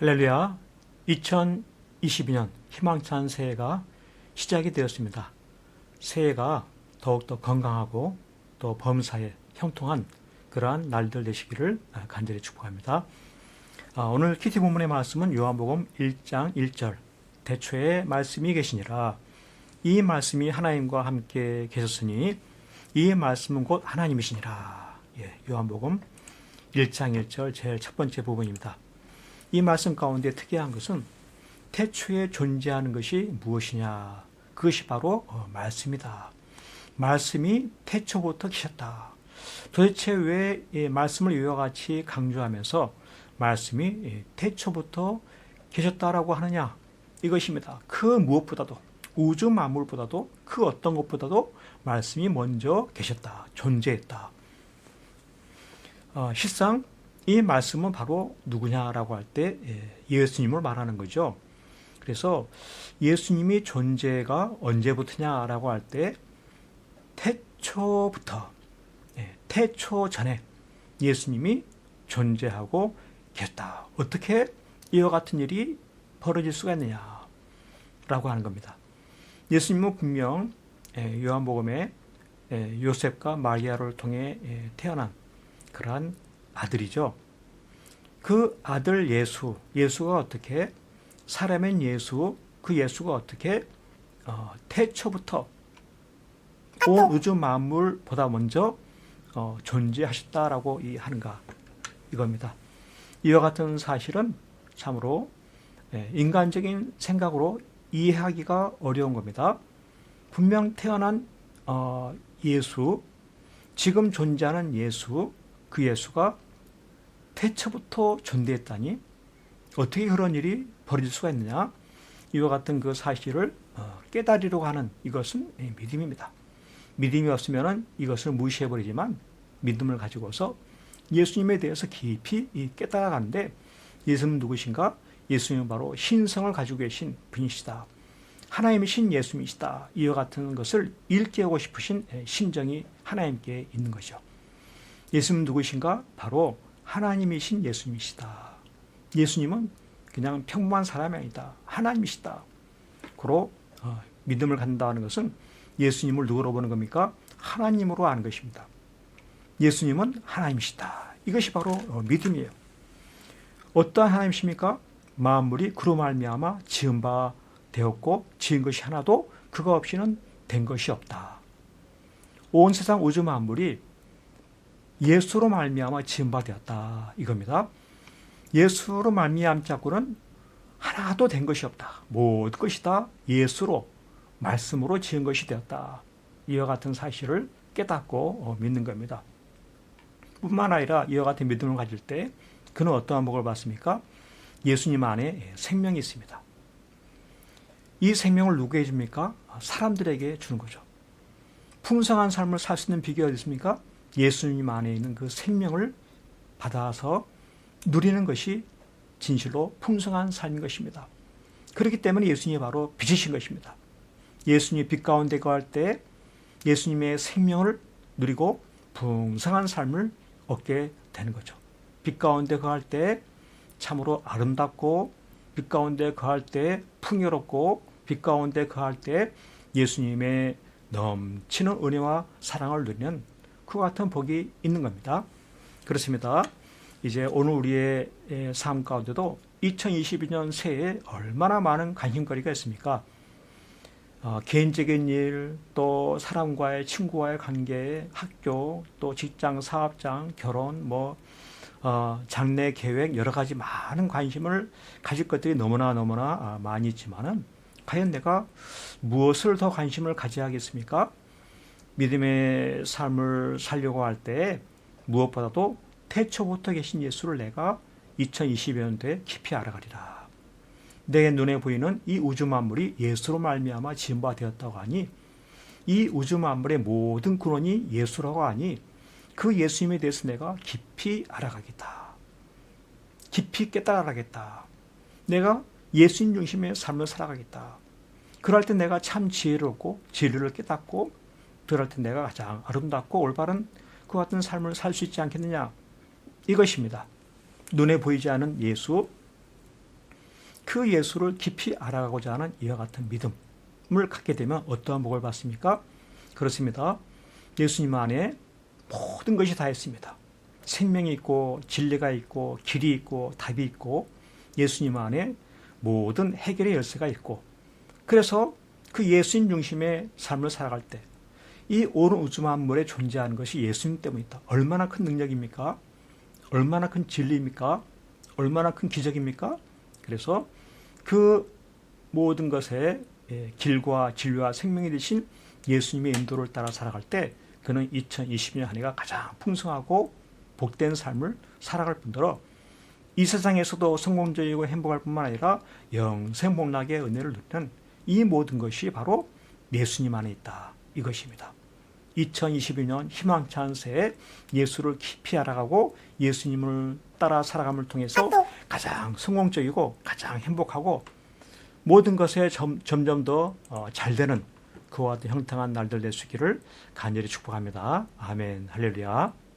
할렐루야. 2022년 희망찬 새해가 시작이 되었습니다. 새해가 더욱더 건강하고 또 범사에 형통한 그러한 날들 되시기를 간절히 축복합니다. 아, 오늘 키티 본문의 말씀은 요한복음 1장 1절 대초에 말씀이 계시니라 이 말씀이 하나님과 함께 계셨으니 이 말씀은 곧 하나님이시니라. 예, 요한복음 1장 1절 제일 첫 번째 부분입니다. 이 말씀 가운데 특이한 것은 태초에 존재하는 것이 무엇이냐? 그것이 바로 어, 말씀이다. 말씀이 태초부터 계셨다. 도대체 왜 말씀을 이와 같이 강조하면서 말씀이 태초부터 계셨다라고 하느냐? 이것입니다. 그 무엇보다도 우주 만물보다도 그 어떤 것보다도 말씀이 먼저 계셨다. 존재했다. 어, 실상 이 말씀은 바로 누구냐라고 할때 예, 예수님을 말하는 거죠. 그래서 예수님이 존재가 언제부터냐라고 할 때 태초부터 예, 태초 전에 예수님이 존재하고 계셨다. 어떻게 이와 같은 일이 벌어질 수가 있느냐라고 하는 겁니다. 예수님은 분명 예, 요한복음에 요셉과 마리아를 통해 태어난 그러한 아들이죠. 그 아들 예수, 예수가 어떻게 사람인 예수, 그 예수가 어떻게 어, 태초부터 온 우주 만물보다 먼저 어, 존재하셨다라고 이 하는가 이겁니다. 이와 같은 사실은 참으로 예, 인간적인 생각으로 이해하기가 어려운 겁니다. 분명 태어난 어, 예수, 지금 존재하는 예수, 그 예수가 태초부터 존재했다니 어떻게 그런 일이 벌어질 수가 있느냐? 이와 같은 그 사실을 어, 깨달으려고 하는 이것은 믿음입니다. 믿음이 없으면 이것을 무시해버리지만 믿음을 가지고서 예수님에 대해서 깊이 깨달아가는데 예수님은 누구신가? 예수님은 바로 신성을 가지고 계신 분이시다. 하나님의 신 예수님이시다. 이와 같은 것을 일깨우고 싶으신 심정이 하나님께 있는 거죠. 예수님은 누구신가? 바로 하나님이신 예수님이시다. 예수님은 그냥 평범한 사람이 아니다. 하나님이시다. 그로 어, 믿음을 갖는다는 것은 예수님을 누구로 보는 겁니까? 하나님으로 아는 것입니다. 예수님은 하나님이시다. 이것이 바로 어, 믿음이에요. 어떠한 하나님이십니까? 만물이 그로 말미암아 지은 바 되었고 지은 것이 하나도 그거 없이는 된 것이 없다. 온 세상 우주 만물이 예수로 말미암아 지은 바 되었다 이겁니다. 예수로 말미암자고는 하나도 된 것이 없다. 모든 것이 다 예수로 말씀으로 지은 것이 되었다. 이와 같은 사실을 깨닫고 어, 믿는 겁니다. 뿐만 아니라 이와 같은 믿음을 가질 때 그는 어떠한 복을 받습니까? 예수님 안에 생명이 있습니다. 이 생명을 누구에게 줍니까? 사람들에게 주는 거죠. 풍성한 삶을 살 수 있는 비결이 있습니까? 예수님 안에 있는 그 생명을 받아서 누리는 것이 진실로 풍성한 삶인 것입니다. 그렇기 때문에 예수님이 바로 빛이신 것입니다. 예수님이 빛 가운데 거할 때 예수님의 생명을 누리고 풍성한 삶을 얻게 되는 거죠. 빛 가운데 거할 때 참으로 아름답고 빛 가운데 거할 때 풍요롭고 빛 가운데 거할 때 예수님의 넘치는 은혜와 사랑을 누리는 그 같은 복이 있는 겁니다. 그렇습니다. 이제 오늘 우리의 삶 가운데도 2022년 새해에 얼마나 많은 관심거리가 있습니까? 어, 개인적인 일, 또 사람과의 친구와의 관계, 학교, 또 직장, 사업장, 결혼, 뭐 어, 장래 계획 여러 가지 많은 관심을 가질 것들이 너무나 너무나 아, 많이 있지만은 과연 내가 무엇을 더 관심을 가져야겠습니까? 믿음의 삶을 살려고 할 때 무엇보다도 태초부터 계신 예수를 내가 2020년도에 깊이 알아가리라. 내 눈에 보이는 이 우주 만물이 예수로 말미암아 지은 바 되었다고 하니 이 우주 만물의 모든 근원이 예수라고 하니 그 예수님에 대해서 내가 깊이 알아가겠다. 깊이 깨달아가겠다. 내가 예수님 중심의 삶을 살아가겠다. 그럴 때 내가 참 지혜를 얻고 진리를 깨닫고 그럴 때 내가 가장 아름답고 올바른 그 같은 삶을 살 수 있지 않겠느냐. 이것입니다. 눈에 보이지 않은 예수, 그 예수를 깊이 알아가고자 하는 이와 같은 믿음을 갖게 되면 어떠한 복을 받습니까? 그렇습니다. 예수님 안에 모든 것이 다 있습니다. 생명이 있고 진리가 있고 길이 있고 답이 있고 예수님 안에 모든 해결의 열쇠가 있고 그래서 그 예수님 중심의 삶을 살아갈 때 이 온 우주 만물에 존재하는 것이 예수님 때문이다. 얼마나 큰 능력입니까? 얼마나 큰 진리입니까? 얼마나 큰 기적입니까? 그래서 그 모든 것의 예, 길과 진리와 생명이 되신 예수님의 인도를 따라 살아갈 때 그는 2020년 한 해가 가장 풍성하고 복된 삶을 살아갈 뿐더러 이 세상에서도 성공적이고 행복할 뿐만 아니라 영생복락의 은혜를 누리는 이 모든 것이 바로 예수님 안에 있다. 이것입니다. 2022년 희망찬 새해 예수를 깊이 알아가고 예수님을 따라 살아감을 통해서 가장 성공적이고 가장 행복하고 모든 것에 점, 점점 더 잘 되는 그와 같은 형통한 날들 될수 있기를 간절히 축복합니다. 아멘 할렐루야.